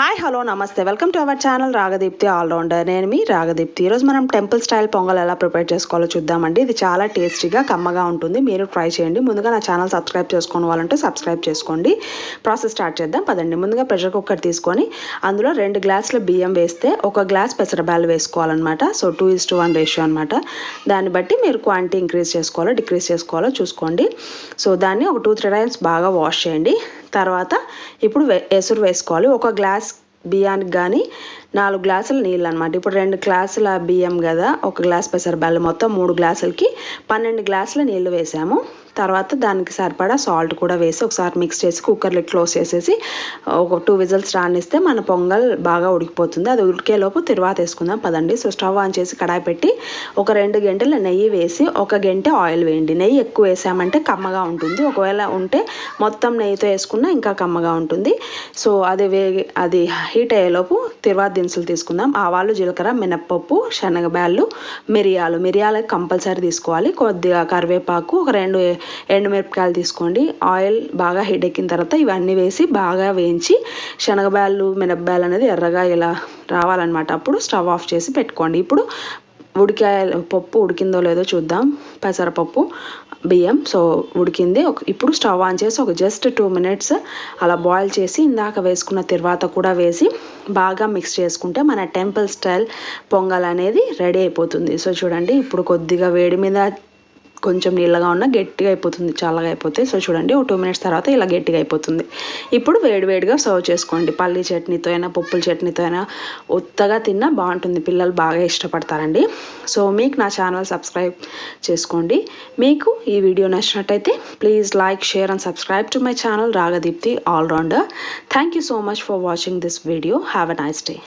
Hi hello namaste welcome to our channel Ragadeepthi allrounder నేను మీ రాగదీప్తి ఈరోజు మనం టెంపుల్ స్టైల్ పొంగల్ ఎలా ప్రిపేర్ చేసుకోవాలో చూద్దామండి. ఇది చాలా టేస్టీగా కమ్మగా ఉంటుంది. మీరు ట్రై చేయండి. ముందుగా నా ఛానల్ సబ్స్క్రైబ్ చేసుకోవాలంటే వాళ్ళంటే సబ్స్క్రైబ్ చేసుకోండి. ప్రాసెస్ స్టార్ట్ చేద్దాం. పదండి. ముందుగా ప్రెషర్ కుక్కర్ తీసుకొని అందులో రెండు గ్లాసుల బియ్యం వేస్తే ఒక గ్లాస్ పెసరబ్యాలు వేసుకోవాలన్నమాట. So two is to one ratio అనమాట దాన్ని బట్టి మీరు క్వాంటిటీ ఇంక్రీజ్ చేసుకోవాలో డిక్రీజ్ చేసుకోవాలో చూసుకోండి. సో దాన్ని ఒక టూ త్రీ టైమ్స్ బాగా వాష్ చేయండి. తర్వాత ఇప్పుడు ఎసురు వేసుకోవాలి. ఒక గ్లాస్ బియ్యానికి కానీ నాలుగు గ్లాసుల నీళ్ళు అనమాట ఇప్పుడు రెండు గ్లాసుల బియ్యం కదా ఒక గ్లాస్ పెసరబెల్లం మొత్తం మూడు గ్లాసులకి పన్నెండు గ్లాసుల నీళ్ళు వేసాము. తర్వాత దానికి సరిపడా సాల్ట్ కూడా వేసి ఒకసారి మిక్స్ చేసి కుక్కర్లో క్లోజ్ చేసేసి ఒక టూ విజిల్స్ రానిస్తే మన పొంగల్ బాగా ఉడికిపోతుంది. అది ఉడికేలోపు తిరువాత వేసుకుందాం పదండి. సో స్టవ్ ఆన్ చేసి కడాయి పెట్టి ఒక రెండు గంటల నెయ్యి వేసి ఒక గంట ఆయిల్ వేయండి. నెయ్యి ఎక్కువ వేసామంటే కమ్మగా ఉంటుంది. ఒకవేళ ఉంటే మొత్తం నెయ్యితో వేసుకున్నా ఇంకా కమ్మగా ఉంటుంది. సో అది వే అది హీట్ అయ్యేలోపు తిరువాత దినుసులు తీసుకుందాం. ఆవాలు జీలకర్ర మినప్పప్పు శనగబ్యాళ్ళు మిరియాలు. మిరియాలు కంపల్సరీ తీసుకోవాలి. కొద్దిగా కరివేపాకు ఒక రెండు ఎండుమిరపకాయలు తీసుకోండి. ఆయిల్ బాగా హీట్ ఎక్కిన తర్వాత ఇవన్నీ వేసి బాగా వేయించి శనగబ్యాళ్ళు మినప్పాలు అనేది ఎర్రగా ఇలా రావాలన్నమాట. అప్పుడు స్టవ్ ఆఫ్ చేసి పెట్టుకోండి. ఇప్పుడు ఉడికా పప్పు ఉడికిందో లేదో చూద్దాం. పెసరపప్పు బియ్యం. సో ఉడికింది. ఒక ఇప్పుడు స్టవ్ ఆన్ చేసి ఒక జస్ట్ టూ మినిట్స్ అలా బాయిల్ చేసి ఇందాక వేసుకున్న తర్వాత కూడా వేసి బాగా మిక్స్ చేసుకుంటే మన టెంపుల్ స్టైల్ పొంగల్ అనేది రెడీ అయిపోతుంది. సో చూడండి ఇప్పుడు కొద్దిగా వేడి మీద కొంచెం నీళ్ళగా ఉన్న గట్టిగా అయిపోతుంది చల్లగా అయిపోతే. సో చూడండి ఒక టూ మినిట్స్ తర్వాత ఇలా గట్టిగా అయిపోతుంది. ఇప్పుడు వేడివేడిగా సర్వ్ చేసుకోండి. పల్లీ చట్నీతో అయినా పప్పుల చట్నీతో అయినా ఉత్తగా తిన్నా బాగుంటుంది. పిల్లలు బాగా ఇష్టపడతారండి. సో మీకు నా ఛానల్ సబ్స్క్రైబ్ చేసుకోండి. మీకు ఈ వీడియో నచ్చినట్టయితే please like share and subscribe to my channel Ragadeepthi allrounder thank you so much for watching this video. Have a nice day.